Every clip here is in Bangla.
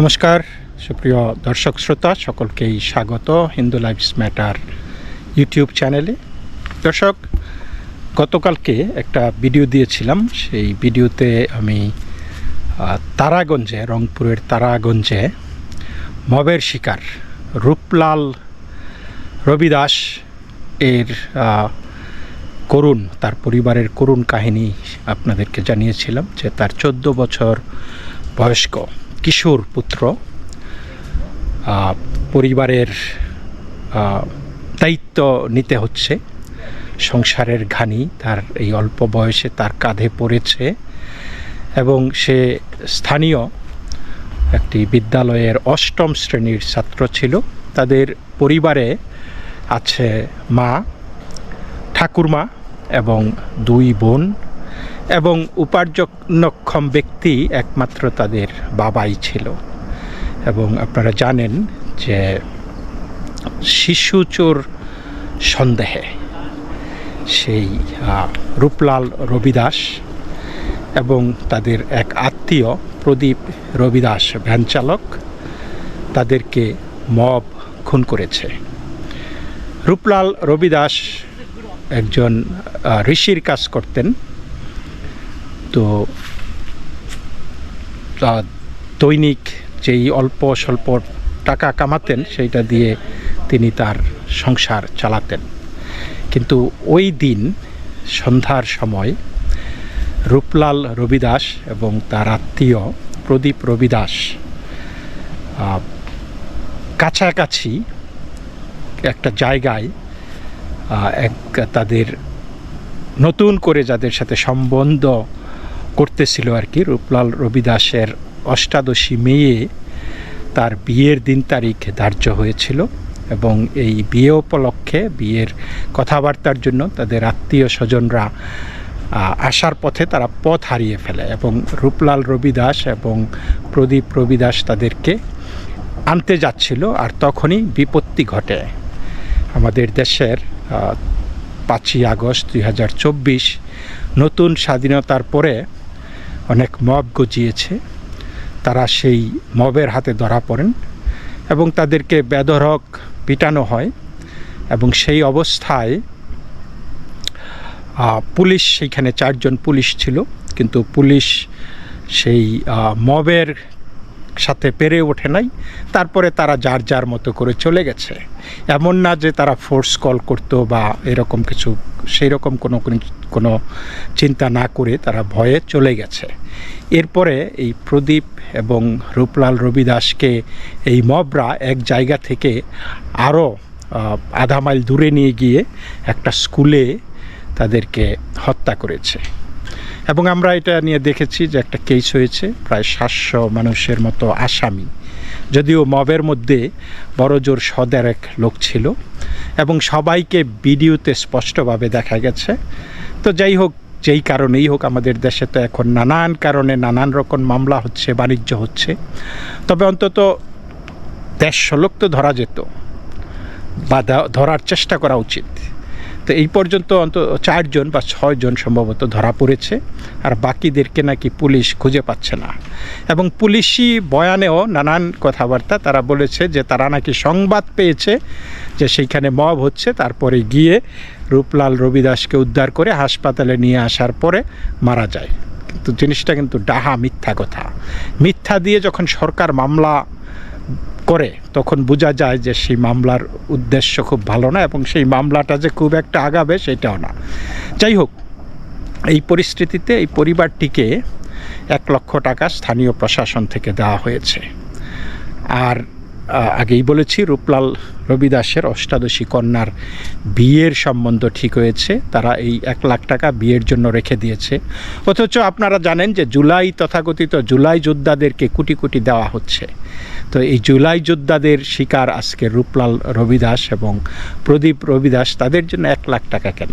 নমস্কার, সুপ্রিয় দর্শক শ্রোতা, সকলকেই স্বাগত হিন্দু লাইফস ম্যাটার ইউটিউব চ্যানেলে। দর্শক, গতকালকে একটা ভিডিও দিয়েছিলাম, সেই ভিডিওতে আমি তারাগঞ্জে, রংপুরের তারাগঞ্জে মবের শিকার রূপলাল রবিদাস এর করুণ, তার পরিবারের করুণ কাহিনী আপনাদেরকে জানিয়েছিলাম যে তার চোদ্দ বছর বয়স্ক। কিশোর পুত্র পরিবারের দায়িত্ব নিতে হচ্ছে। সংসারের ঘানি তার এই অল্প বয়সে তার কাঁধে পড়েছে এবং সে স্থানীয় একটি বিদ্যালয়ের অষ্টম শ্রেণির ছাত্র ছিল। তাদের পরিবারে আছে মা, ঠাকুরমা এবং দুই বোন। এবং উপার্জনক্ষম ব্যক্তি একমাত্র তাদের বাবাই ছিল। এবং আপনারা জানেন যে শিশু চোর সন্দেহে সেই রূপলাল রবিদাস এবং তাদের এক আত্মীয় প্রদীপ রবিদাস ভ্যান চালক তাদেরকে মব খুন করেছে। রূপলাল রবিদাস একজন ঋষির কাজ করতেন। তো দৈনিক যেই অল্প স্বল্প টাকা কামাতেন, সেইটা দিয়ে তিনি তার সংসার চালাতেন। কিন্তু ওই দিন সন্ধ্যার সময় রূপলাল রবিদাস এবং তার আত্মীয় প্রদীপ রবিদাস কাছাকাছি একটা জায়গায় এক তাদের নতুন করে যাদের সাথে সম্বন্ধ করতেছিল আর কি রূপলাল রবিদাসের অষ্টাদশী মেয়ে তার বিয়ের দিন তারিখ ধার্য হয়েছিল এবং এই বিয়ে উপলক্ষে, বিয়ের কথাবার্তার জন্য তাদের আত্মীয় স্বজনরা আসার পথে তারা পথ হারিয়ে ফেলে এবং রূপলাল রবিদাস এবং প্রদীপ রবিদাস তাদেরকে আনতে যাচ্ছিল আর তখনই বিপত্তি ঘটে। আমাদের দেশের পাঁচই আগস্ট দুই হাজার চব্বিশ নতুন স্বাধীনতার পরে অনেক মব গজিয়েছে। তারা সেই মবের হাতে ধরা পড়েন এবং তাদেরকে বেধরক পিটানো হয় এবং সেই অবস্থায় পুলিশ, সেইখানে চারজন পুলিশ ছিল। কিন্তু পুলিশ সেই মবের সাথে পেরে ওঠে নাই। তারপরে তারা যার যার মতো করে চলে গেছে। এমন না যে তারা ফোর্স কল করতো বা এরকম কিছু সেই রকম কোনো কোনো চিন্তা না করে তারা ভয়ে চলে গেছে। এরপরে এই প্রদীপ এবং রূপলাল রবিদাসকে এই মবরা এক জায়গা থেকে আরও আধা মাইল দূরে নিয়ে গিয়ে একটা স্কুলে তাদেরকে হত্যা করেছে। এবং আমরা এটা নিয়ে দেখেছি যে একটা কেস হয়েছে, প্রায় সাতশো মানুষের মতো আসামি। যদিও মবের মধ্যে বড় জোর সদের এক লোক ছিল এবং সবাইকে ভিডিওতে স্পষ্টভাবে দেখা গেছে। তো যাই হোক, যেই কারণেই হোক আমাদের দেশে তো এখন নানান কারণে নানান রকম মামলা হচ্ছে, বাণিজ্য হচ্ছে। তবে অন্তত দেড়শো লোক তো ধরা যেত। বা ধরার চেষ্টা করা উচিত। তো এই পর্যন্ত অন্তত চারজন বা ছয়জন সম্ভবত ধরা পড়েছে, আর বাকিদেরকে নাকি পুলিশ খুঁজে পাচ্ছে না। এবং পুলিশি বয়ানেও নানান কথাবার্তা তারা বলেছে যে তারা নাকি সংবাদ পেয়েছে যে সেইখানে মব হচ্ছে, তারপরে গিয়ে রূপলাল রবিদাসকে উদ্ধার করে হাসপাতালে নিয়ে আসার পরে মারা যায়। কিন্তু জিনিসটা কিন্তু ডাহা মিথ্যা কথা। মিথ্যা দিয়ে যখন সরকার মামলা করে, তখন বোঝা যায় যে সেই মামলার উদ্দেশ্য খুব ভালো না এবং সেই মামলাটা যে খুব একটা আগাবে সেটাও না। যাই হোক, এই পরিস্থিতিতে এই পরিবারটিকে এক লক্ষ টাকা স্থানীয় প্রশাসন থেকে দেওয়া হয়েছে। আর আগেই বলেছি, রূপলাল রবিদাসের অষ্টাদশী কন্যার বিয়ের সম্বন্ধ ঠিক হয়েছে। তারা এই এক লাখ টাকা বিয়ের জন্য রেখে দিয়েছে। অথচ আপনারা জানেন যে জুলাই তথাকথিত জুলাই যোদ্ধাদেরকে কোটি কোটি দেওয়া হচ্ছে। তো এই জুলাই যোদ্ধাদের শিকার আজকে রূপলাল রবিদাস এবং প্রদীপ রবিদাস, তাদের জন্য এক লাখ টাকা কেন?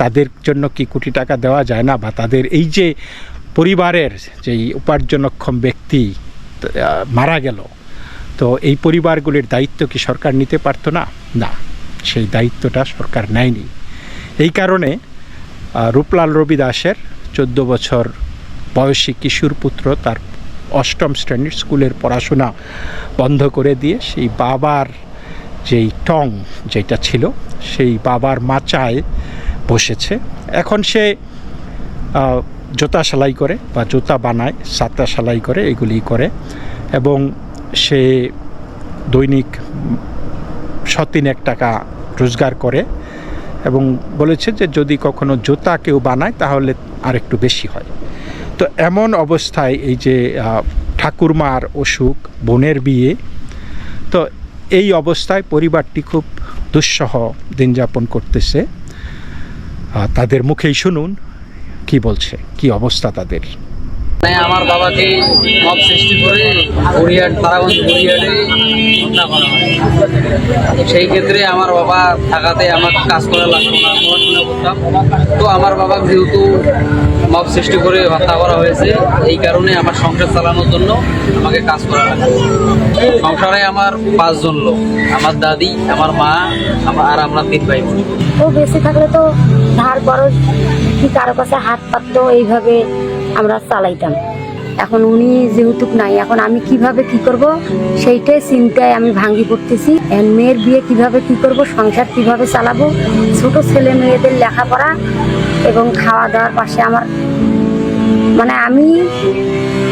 তাদের জন্য কি কোটি টাকা দেওয়া যায় না? বা তাদের এই যে পরিবারের যেই উপার্জনক্ষম ব্যক্তি মারা গেল তো এই পরিবারগুলির দায়িত্ব কি সরকার নিতে পারতো না? না, সেই দায়িত্বটা সরকার নেয়নি। এই কারণে রূপলাল রবি দাসের চোদ্দ বছর বয়সী কিশোর পুত্র তার অষ্টম শ্রেণির স্কুলের পড়াশোনা বন্ধ করে দিয়ে সেই বাবার যেই টং যেটা ছিল, সেই বাবার মাচায় বসেছে। এখন সে জুতা সেলাই করে বা জুতা বানায় সাতা সেলাই করে এগুলি করে এবং সে দৈনিক সতিন এক টাকা রোজগার করে এবং বলেছে যে যদি কখনো জুতা কেউ বানায় তাহলে আর একটু বেশি হয়। তো এমন অবস্থায় এই যে ঠাকুরমার অসুখ, বোনের বিয়ে, তো এই অবস্থায় পরিবারটি খুব দুঃসহ দিন যাপন করতেছে। তাদের মুখেই শুনুন, কি বলছে, কি অবস্থা তাদের? আমার বাবাকে মব সৃষ্টি করে বরিহাট তারাগঞ্জ বরিহাটে হত্যা করা হয়। সেই ক্ষেত্রে আমার বাবা থাকাতে আমার কাজ করা লাগতো না, পড়াশোনা করতাম। তো আমার বাবা যেহেতু মব সৃষ্টি করে হত্যা করা হয়েছে, এই কারণে আমার সংসার চালানোর জন্য আমাকে কাজ করা লাগতো সংসারে আমার পাঁচজন লোক, আমার দাদি, আমার মা, আমার আর আমরা তিন ভাই বোন। ও বেঁচে থাকলে তো ধার খরচ কি কারও কাছে হাত পাততো এইভাবে আমরা চালাইতাম। এখন উনি যেহেতু নাই এখন আমি কীভাবে কি করব? সেইটাই চিন্তায় আমি ভাঙ্গি পড়তেছি। মেয়ের বিয়ে কীভাবে কি করব? সংসার কীভাবে চালাবো? ছোট ছেলে মেয়েদের লেখাপড়া এবং খাওয়া দাওয়ার পাশে আমার মানে আমি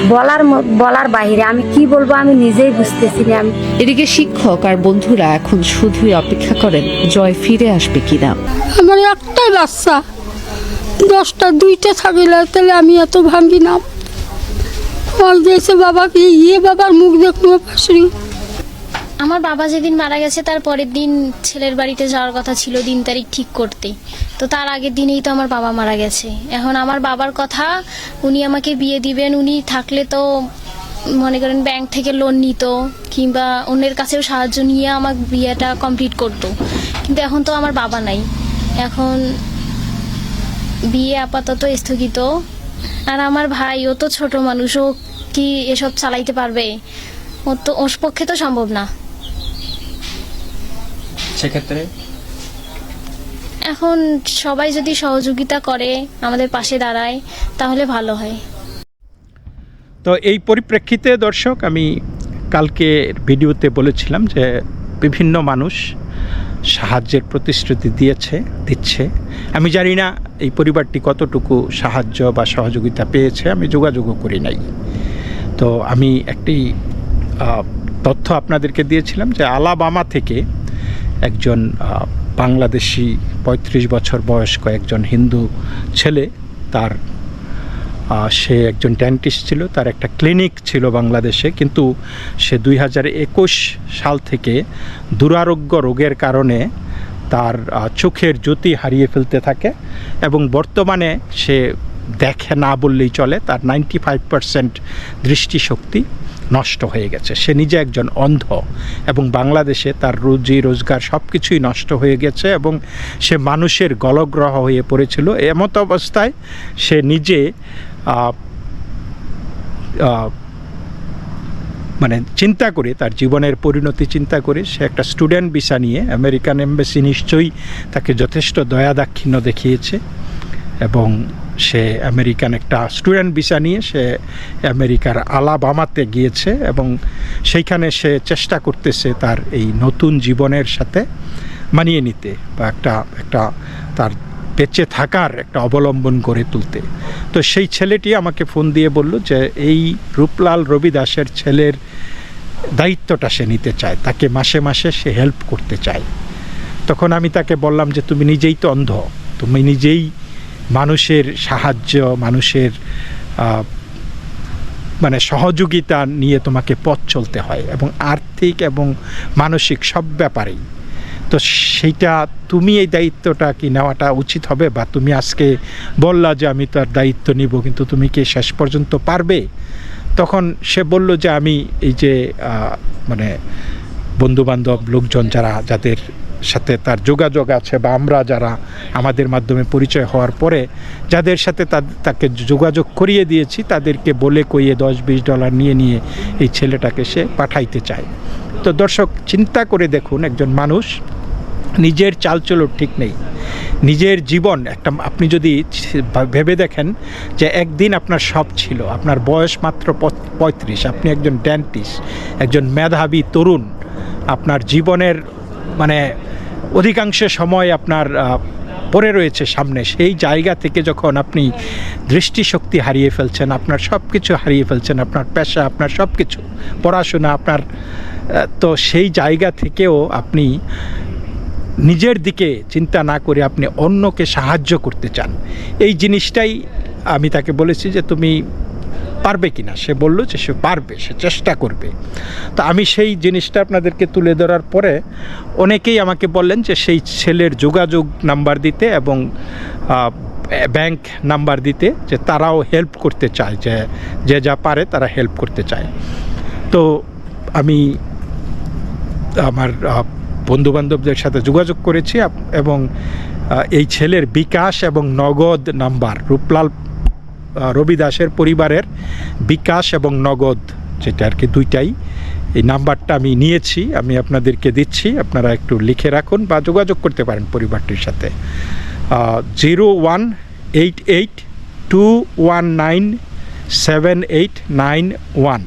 বলার ম- বলার বাইরে আমি কি বলব আমি নিজেই বুঝতেছি না। আমি এদিকে শিক্ষক আর বন্ধুরা এখন শুধুই অপেক্ষা করেন জয় ফিরে আসবে কিনা। আমার একটাই বাচ্চা। দশটা, দুইটা থাকলে তাহলে আমি এত ভাঙ্গি না ওই দিয়েছে বাবাকে ইয়ে বাবার মুখ দেখব পাশরি আমার বাবা যেদিন মারা গেছে, তার পরের দিন ছেলের বাড়িতে যাওয়ার কথা ছিল দিন তারিখ ঠিক করতে। তো তার আগের দিনেই তো আমার বাবা মারা গেছে। এখন আমার বাবার কথা উনি আমাকে বিয়ে দিবেন, উনি থাকলে তো মনে করেন ব্যাংক থেকে লোন নিত, কিংবা অন্যের কাছেও সাহায্য নিয়ে আমার বিয়েটা কমপ্লিট করতো। কিন্তু এখন তো আমার বাবা নাই। এখন বিয়ে আপাতত স্থগিত। আর আমার ভাই ও তো ছোট মানুষ ও কি এসব চালাইতে পারবে? ও তো ওর পক্ষে তো সম্ভব না। সেক্ষেত্রে? এখন সবাই যদি সহযোগিতা করে আমাদের পাশে দাঁড়ায় তাহলে ভালো হয়। তো এই পরিপ্রেক্ষিতে দর্শক আমি কালকে ভিডিওতে বলেছিলাম যে বিভিন্ন মানুষ সাহায্যের প্রতিশ্রুতি দিয়েছে, দিচ্ছে। আমি জানি না এই পরিবারটি কতটুকু সাহায্য বা সহযোগিতা পেয়েছে, আমি যোগাযোগও করি নাই। তো আমি একটি তথ্য আপনাদেরকে দিয়েছিলাম যে আলাবামা থেকে একজন বাংলাদেশি পঁয়ত্রিশ বছর বয়স্ক একজন হিন্দু ছেলে তার সে একজন ডেন্টিস্ট ছিল, তার একটা ক্লিনিক ছিল বাংলাদেশে, কিন্তু সে দুই হাজার একুশ সাল থেকে দুরারোগ্য রোগের কারণে তার চোখের জ্যোতি হারিয়ে ফেলতে থাকে এবং বর্তমানে সে দেখে না বললেই চলে, তার নাইনটি ফাইভ পারসেন্ট দৃষ্টিশক্তি নষ্ট হয়ে গেছে। সে নিজে একজন অন্ধ এবং বাংলাদেশে তার রুজি, রোজগার সব কিছুই নষ্ট হয়ে গেছে এবং সে মানুষের গলগ্রহ হয়ে পড়েছিল। এমত অবস্থায় সে নিজে মানে চিন্তা করে, তার জীবনের পরিণতি চিন্তা করে, সে একটা স্টুডেন্ট ভিসা নিয়ে আমেরিকান এমবেসি নিশ্চয়ই তাকে যথেষ্ট দয়া দাক্ষিণ্য দেখিয়েছে এবং সে আমেরিকান একটা স্টুডেন্ট ভিসা নিয়ে সে আমেরিকার আলাবামাতে গিয়েছে এবং সেইখানে সে চেষ্টা করতেছে তার এই নতুন জীবনের সাথে মানিয়ে নিতে বা একটা একটা তার বেঁচে থাকার একটা অবলম্বন গড়ে তুলতে। তো সেই ছেলেটি আমাকে ফোন দিয়ে বলল যে, এই রূপলাল রবি দাসের ছেলের দায়িত্বটা সে নিতে চায়। তাকে মাসে মাসে সে হেল্প করতে চায়। তখন আমি তাকে বললাম যে, তুমি নিজেই তো অন্ধ। তুমি নিজেই মানুষের সাহায্য, মানুষের মানে সহযোগিতা নিয়ে তোমাকে পথ চলতে হয় এবং আর্থিক এবং মানসিক সব ব্যাপারেই। তো সেইটা তুমি এই দায়িত্বটা কি নেওয়াটা উচিত হবে? বা তুমি আজকে বললা যে আমি তার দায়িত্ব নিব, কিন্তু তুমি কি শেষ পর্যন্ত পারবে? তখন সে বলল যে আমি এই যে মানে বন্ধুবান্ধব, লোকজন যারা, যাদের সাথে তার যোগাযোগ আছে বা আমরা যারা আমাদের মাধ্যমে পরিচয় হওয়ার পরে যাদের সাথে তাকে যোগাযোগ করিয়ে দিয়েছি, তাদেরকে বলে কইয়ে দশ বিশ ডলার নিয়ে নিয়ে এই ছেলেটাকে সে পাঠাইতে চায়। তো দর্শক, চিন্তা করে দেখুন, একজন মানুষ নিজের চালচলন ঠিক নেই। নিজের জীবন একটা, আপনি যদি ভেবে দেখেন যে একদিন আপনার সব ছিল, আপনার বয়স মাত্র পঁয়ত্রিশ, আপনি একজন ডেন্টিস্ট একজন মেধাবী তরুণ, আপনার জীবনের মানে অধিকাংশ সময় আপনার পড়ে রয়েছে সামনে, সেই জায়গা থেকে যখন আপনি দৃষ্টিশক্তি হারিয়ে ফেলছেন, আপনার সব কিছু হারিয়ে ফেলছেন, আপনার পেশা, আপনার সব কিছু পড়াশোনা, আপনার তো সেই জায়গা থেকেও আপনি নিজের দিকে চিন্তা না করে আপনি অন্যকে সাহায্য করতে চান। এই জিনিসটাই আমি তাকে বলেছি যে তুমি পারবে কি না সে বলল যে সে পারবে, সে চেষ্টা করবে। তো আমি সেই জিনিসটা আপনাদেরকে তুলে ধরার পরে অনেকেই আমাকে বললেন যে সেই ছেলের যোগাযোগ নাম্বার দিতে এবং ব্যাংক নাম্বার দিতে যে তারাও হেল্প করতে চায়, যে যে যা পারে তারা হেল্প করতে চায়। তো আমি আমার বন্ধু বান্ধবদের সাথে যোগাযোগ করেছি এবং এই ছেলের বিকাশ এবং নগদ নাম্বার রূপলাল আহ, রবি দাসের পরিবারের বিকাশ এবং নগদ যেটা আর কি দুইটাই এই নাম্বারটা আমি নিয়েছি আমি আপনাদেরকে দিচ্ছি আপনারা একটু লিখে রাখুন বা যোগাযোগ করতে পারেন পরিবারটির সাথে। Zero one eight eight two one nine seven eight nine one.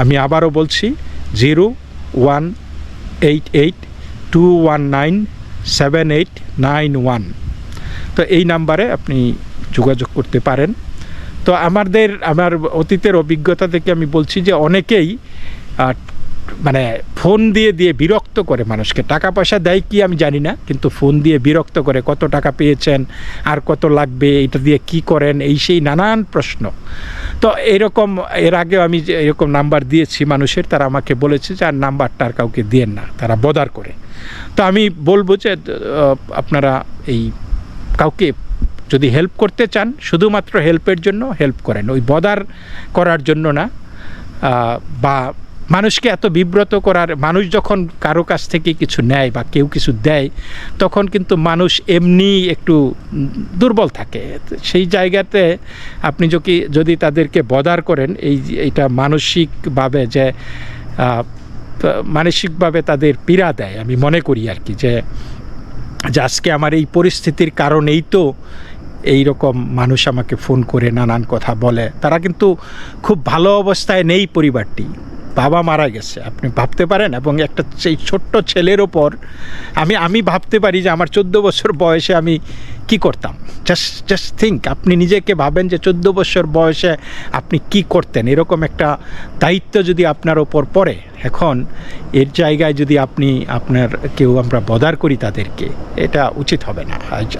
আমি আবারও বলছি zero one eight eight two one nine seven eight nine one তো এই নাম্বারে আপনি যোগাযোগ করতে পারেন। তো আমাদের, আমার অতীতের অভিজ্ঞতা থেকে আমি বলছি যে অনেকেই মানে ফোন দিয়ে দিয়ে বিরক্ত করে মানুষকে। টাকা পয়সা দেয় কি আমি জানি না, কিন্তু ফোন দিয়ে বিরক্ত করে কত টাকা পেয়েছেন, আর কত লাগবে এটা দিয়ে কি করেন, এই সেই নানান প্রশ্ন। তো এরকম, এর আগেও আমি এরকম নাম্বার দিয়েছি মানুষের, তারা আমাকে বলেছে যে, আর নাম্বারটা আর কাউকে দিয়েন না, তারা বদার করে। তো আমি বলব যে আপনারা এই কাউকে যদি হেল্প করতে চান, শুধুমাত্র হেল্পের জন্য হেল্প করেন। ওই বদার করার জন্য না বা মানুষকে এত বিব্রত করার, মানুষ যখন কারও কাছ থেকে কিছু নেয় বা কেউ কিছু দেয়, তখন কিন্তু মানুষ এমনি একটু দুর্বল থাকে। সেই জায়গাতে আপনি যদি যদি তাদেরকে বদার করেন, এই এটা মানসিকভাবে যে মানসিকভাবে তাদের পীড়া দেয়, আমি মনে করি আর কি যে আজকে আমার এই পরিস্থিতির কারণেই তো এই রকম মানুষ আমাকে ফোন করে নানান কথা বলে। তারা কিন্তু খুব ভালো অবস্থায় নেই পরিবারটি। বাবা মারা গেছে। আপনি ভাবতে পারেন, এবং একটা সেই ছোট্ট ছেলের ওপর আমি আমি ভাবতে পারি যে আমার চোদ্দ বছর বয়সে আমি কি করতাম। জাস্ট জাস্ট থিঙ্ক আপনি নিজেকে ভাবেন যে চোদ্দ বছর বয়সে আপনি কি করতেন। এরকম একটা দায়িত্ব যদি আপনার ওপর পড়ে, এখন এর জায়গায় যদি আপনি, আপনার কেউ আমরা বদার করি তাদেরকে, এটা উচিত হবে না।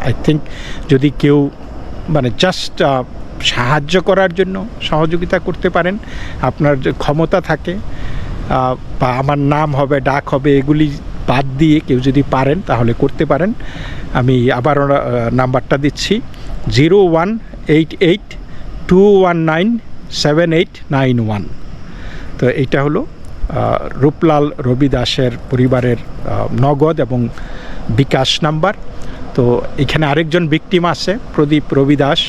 আই থিঙ্ক যদি কেউ মানে জাস্ট সাহায্য করার জন্য সহযোগিতা করতে পারেন। আপনার যে ক্ষমতা থাকে বা আমার নাম হবে, ডাক হবে, এগুলি বাদ দিয়ে কেউ যদি পারেন তাহলে করতে পারেন। আমি আবার নাম্বারটা দিচ্ছি। Zero one eight eight two one nine seven eight nine one. তো এইটা হলো রূপলাল রবি দাসের পরিবারের নগদ এবং বিকাশ নাম্বার। তো এখানে আরেকজন ভিকটিম আছে, প্রদীপ রবি দাস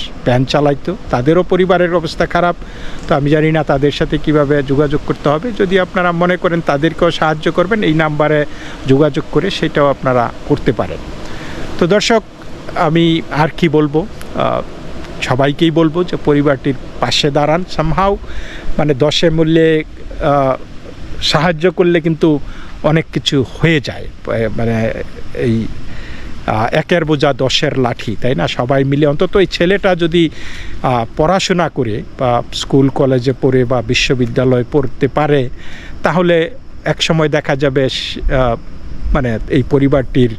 চালাইতো। তাদেরও পরিবারের অবস্থা খারাপ। তো আমি জানি না তাদের সাথে কীভাবে যোগাযোগ করতে হবে। যদি আপনারা মনে করেন তাদেরকেও সাহায্য করবেন, এই নাম্বারে যোগাযোগ করে সেটাও আপনারা করতে পারেন। তো দর্শক, আমি আর কি বলব? সবাইকেই বলব যে পরিবারটির পাশে দাঁড়ান। সামহাও মানে দশে মূল্যে সাহায্য করলে কিন্তু অনেক কিছু হয়ে যায়। মানে এই একের বোঝা দশের লাঠি, তাই না? সবাই মিলে অন্তত এই ছেলেটা যদি পড়াশোনা করে বা স্কুল, কলেজে পড়ে বা বিশ্ববিদ্যালয়ে পড়তে পারে, তাহলে এক সময় দেখা যাবে মানে এই পরিবারটির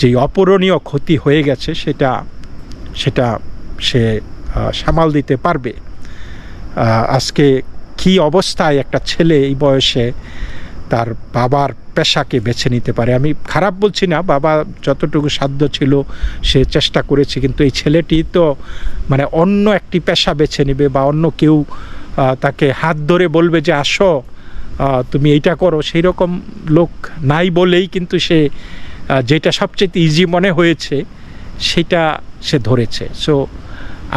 যেই অপূরণীয় ক্ষতি হয়ে গেছে, সেটা সেটা সে সামাল দিতে পারবে। আজকে কি অবস্থায় একটা ছেলে এই বয়সে তার বাবার পেশাকে বেছে নিতে পারে। আমি খারাপ বলছি না, বাবা যতটুকু সাধ্য ছিল সে চেষ্টা করেছে, কিন্তু এই ছেলেটি তো মানে অন্য একটি পেশা বেছে নেবে বা অন্য কেউ তাকে হাত ধরে বলবে যে আসো তুমি এইটা করো। সেই রকম লোক নাই বলেই কিন্তু সে যেটা সবচেয়ে ইজি মনে হয়েছে, সেটা সে ধরেছে। সো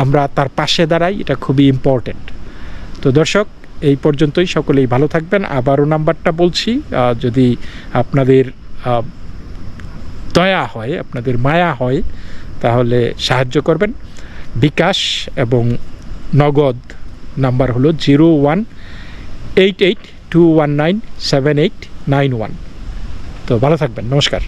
আমরা তার পাশে দাঁড়াই, এটা খুবই ইম্পর্ট্যান্ট তো দর্শক এই পর্যন্তই। সকলেই ভালো থাকবেন। আবারও নাম্বারটা বলছি যদি আপনাদের দয়া হয়, আপনাদের মায়া হয়, তাহলে সাহায্য করবেন। বিকাশ এবং নগদ নাম্বার হলো zero one eight eight two one nine seven eight nine one. তো ভালো থাকবেন। নমস্কার।